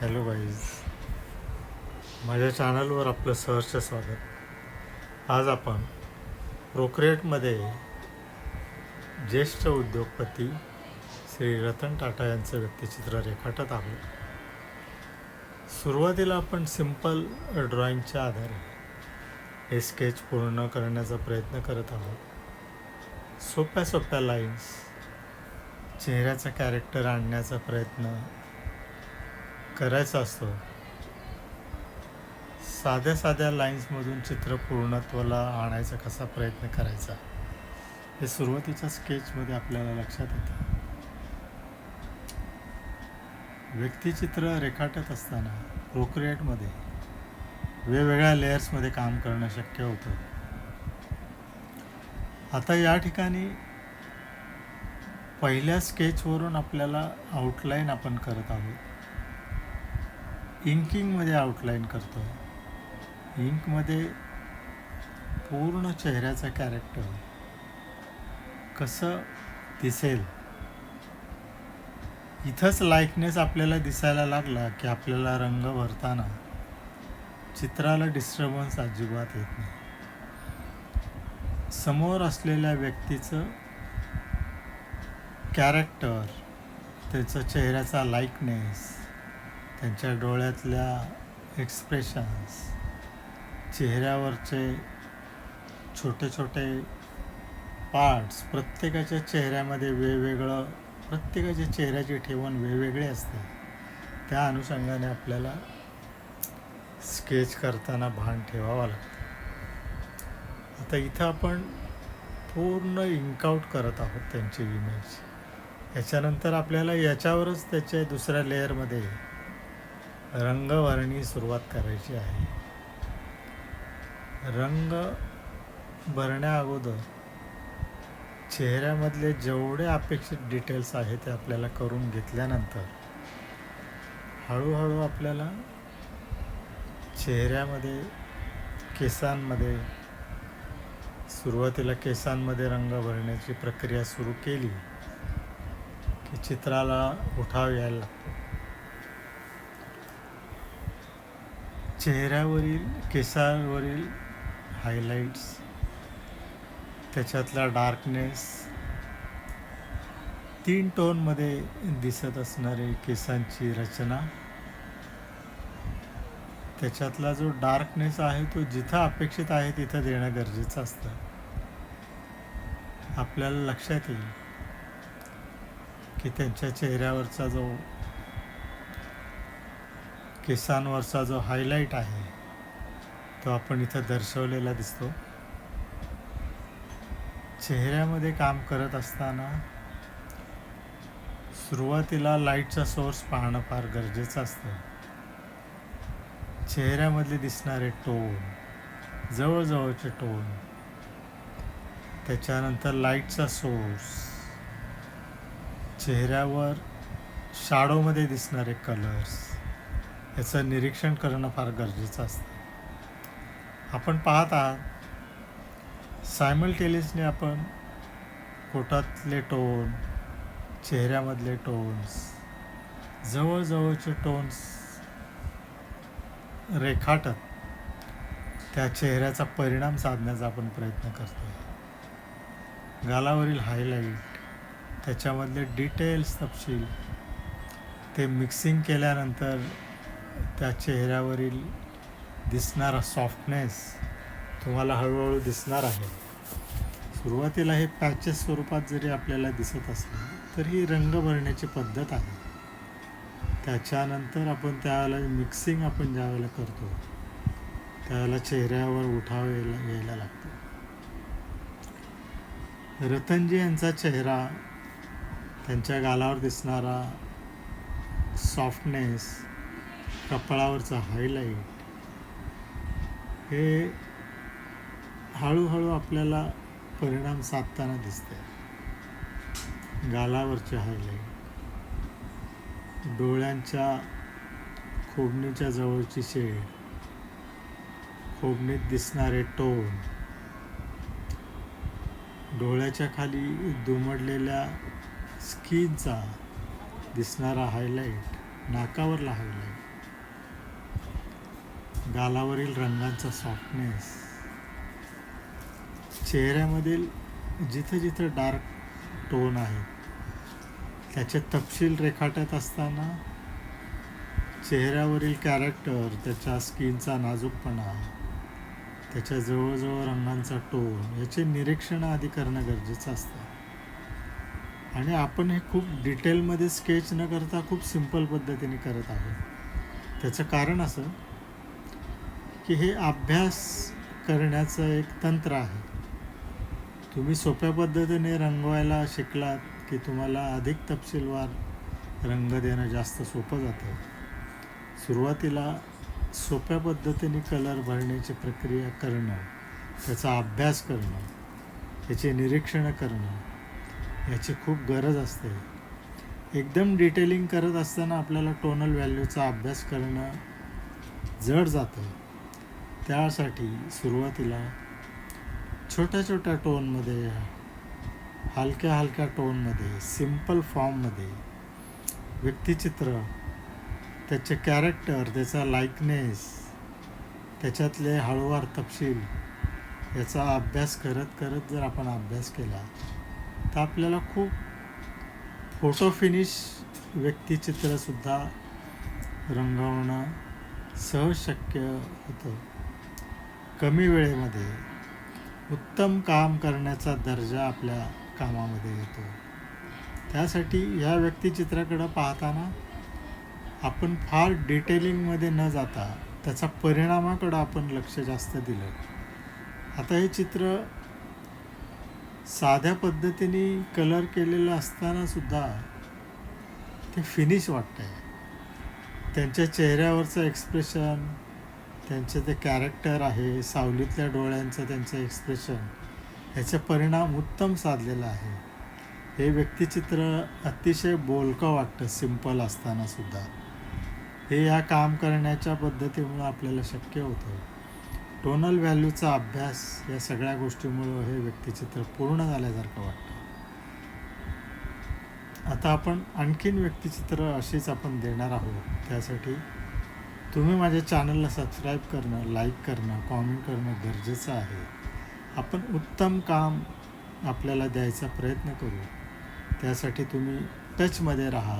Hello guys माझ्या चॅनलवर आपलं सहर्ष स्वागत. आज आपण प्रोक्रेटमध्ये ज्येष्ठ उद्योगपती श्री रतन टाटा यांचं व्यक्तिचित्र रेखाटत आहोत. सुरुवातीला आपण सिंपल ड्रॉइंगच्या आधारे हे स्केच पूर्ण करण्याचा प्रयत्न करत आहोत. सोप्या सोप्या लाईन्स चेहऱ्याचा कॅरेक्टर आणण्याचा प्रयत्न करायचा असतो. साध्या साध्या लाईन्समधून चित्र पूर्णत्वाला आणायचा कसा प्रयत्न करायचा? हे सुरुवातीच्या स्केचमध्ये आपल्याला लक्षात येतं. व्यक्तिचित्र रेखाटत असताना प्रोक्रिएटमध्ये वेगवेगळ्या लेयर्समध्ये काम करणं शक्य होतं. आता या ठिकाणी पहिल्या स्केचवरून आपल्याला आउटलाईन आपण करत आहोत. इंकिंगमध्ये आउटलाईन करतो. इंकमध्ये पूर्ण चेहऱ्याचं कॅरेक्टर कसं दिसेल? इथंच लाईकनेस आपल्याला दिसायला लागला की आपल्याला रंग भरताना चित्राला डिस्टर्बन्स अजिबात येत नाही. समोर असलेल्या व्यक्तीचं कॅरेक्टर त्याचं चेहऱ्याचा लाईकनेस त्यांच्या डोळ्यातल्या एक्सप्रेशन्स चेहऱ्यावरचे छोटे छोटे पार्ट्स प्रत्येकाच्या चेहऱ्यामध्ये वेगवेगळं प्रत्येकाच्या चेहऱ्याची ठेवण वेगवेगळी असते. त्या अनुषंगाने आपल्याला स्केच करताना भान ठेवावं लागतं. आता इथं आपण पूर्ण इंकआउट करत आहोत त्यांची इमेज याच्यानंतर आपल्याला याच्यावरच त्याच्या दुसऱ्या लेअरमध्ये रंगभरणी सुरुवात करायची आहे. रंग भरण्या अगोदर चेहऱ्यामधले जेवढे अपेक्षित डिटेल्स आहे ते आपल्याला करून घेतल्यानंतर हळूहळू आपल्याला चेहऱ्यामध्ये केसांमध्ये सुरुवातीला केसांमध्ये रंग भरण्याची प्रक्रिया सुरू केली की चित्राला उठाव यायला लागतो. चेहऱ्यावरील केसांवरील हायलाईट्स त्याच्यातला डार्कनेस तीन टोनमध्ये दिसत असणारी केसांची रचना त्याच्यातला जो डार्कनेस आहे तो जिथं अपेक्षित आहे तिथं देणं गरजेचं असतं. आपल्याला लक्षात येईल की त्यांच्या चेहऱ्यावरचा जो केसांवरचा जो हायलाईट आहे तो आपण इथं दर्शवलेला दिसतो. चेहऱ्यामध्ये काम करत असताना सुरुवातीला लाईटचा सोर्स पाहणं फार गरजेचं असतं. चेहऱ्यामधले दिसणारे टोन जवळजवळचे टोन त्याच्यानंतर लाईटचा सोर्स चेहऱ्यावर शाडोमध्ये दिसणारे कलर्स याचं निरीक्षण करणं फार गरजेचं असतं. आपण पाहत आहात सायमल्टेनियसने आपण पोटातले टोन चेहऱ्यामधले टोन्स जवळजवळचे टोन्स रेखाटत त्या चेहऱ्याचा परिणाम साधण्याचा आपण प्रयत्न करतो गालावरील हायलाईट त्याच्यामधले डिटेल्स तपशील ते मिक्सिंग केल्यानंतर त्या चेहऱ्यावरील दिसणारा सॉफ्टनेस तुम्हाला हळूहळू दिसणार आहे. सुरुवातीला हे पॅचेस स्वरूपात जरी आपल्याला दिसत असलं तर ही रंग भरण्याची पद्धत आहे. त्याच्यानंतर आपण त्यावेळेला मिक्सिंग आपण ज्यावेळेला करतो त्यावेळेला चेहऱ्यावर उठाव यायला यायला लागतो. रतनजी यांचा चेहरा त्यांच्या गालावर दिसणारा सॉफ्टनेस कपाळावरचा हायलाईट हे हळूहळू आपल्याला परिणाम साधताना दिसते गालावरचे हायलाईट डोळ्यांच्या खोबणीच्या जवळची शेड. खोबणीत दिसणारे टोन डोळ्याच्या खाली दुमडलेल्या स्किनचा दिसणारा हायलाईट नाकावरला हायलाईट गालावरील रंगांचा सॉफ्टनेस चेहऱ्यामधील जिथं जिथं डार्क टोन आहेत त्याचे तपशील रेखाटत असताना चेहऱ्यावरील कॅरेक्टर त्याच्या स्किनचा नाजूकपणा त्याच्या जवळजवळ रंगांचा टोन याचे निरीक्षण आधी करणं गरजेचं असतं. आणि आपण हे खूप डिटेलमध्ये स्केच न करता खूप सिंपल पद्धतीने करत आहोत. त्याचं कारण असं की हे अभ्यास करण्याचं एक तंत्र आहे. तुम्ही सोप्या पद्धतीने रंगवायला शिकलात की तुम्हाला अधिक तपशीलवार रंग देणं जास्त सोपं जातं. सुरुवातीला सोप्या पद्धतीने कलर भरण्याची प्रक्रिया करणं त्याचा अभ्यास करणं त्याचे निरीक्षणं करणं याची खूप गरज असते. एकदम डिटेलिंग करत असताना आपल्याला टोनल व्हॅल्यूचा अभ्यास करणं जड जातं. त्यासाठी सुरुवातीला छोट्या छोट्या टोनमध्ये हलक्या हलक्या टोनमध्ये सिंपल फॉर्ममध्ये व्यक्तिचित्र त्याचे कॅरेक्टर त्याचा लाईकनेस त्याच्यातले हळूवार तपशील याचा अभ्यास करत करत जर आपण अभ्यास केला तर आपल्याला खूप फोटो फिनिश व्यक्तिचित्रसुद्धा रंगवणं सहज शक्य होतं. कमी वेळेमध्ये उत्तम काम करण्याचा दर्जा आपल्या कामामध्ये येतो. त्यासाठी या व्यक्तिचित्राकडं पाहताना आपण फार डिटेलिंगमध्ये न जाता त्याचा परिणामाकडं आपण लक्ष जास्त दिलं. आता हे चित्र साध्या पद्धतीने कलर केलेलं असताना सुद्धा ते फिनिश वाटतं आहे त्यांच्या चेहऱ्यावरचं एक्सप्रेशन त्यांचे ते कॅरेक्टर आहे सावलीतल्या डोळ्यांचं त्यांचं एक्सप्रेशन ह्याचा परिणाम उत्तम साधलेला आहे. हे व्यक्तिचित्र अतिशय बोलकं वाटतं सिंपल असतानासुद्धा हे या काम करण्याच्या पद्धतीमुळं आपल्याला शक्य होतं. टोनल व्हॅल्यूचा अभ्यास या सगळ्या गोष्टीमुळं हे व्यक्तिचित्र पूर्ण झाल्यासारखं वाटतं. आता आपण आणखीन व्यक्तिचित्र अशीच आपण देणार आहोत. त्यासाठी तुम्ही माझ्या चॅनलला सबस्क्राईब करणं लाईक करणं कॉमेंट करणं गरजेचं आहे. आपण उत्तम काम आपल्याला द्यायचा प्रयत्न करू. त्यासाठी तुम्ही टचमध्ये राहा.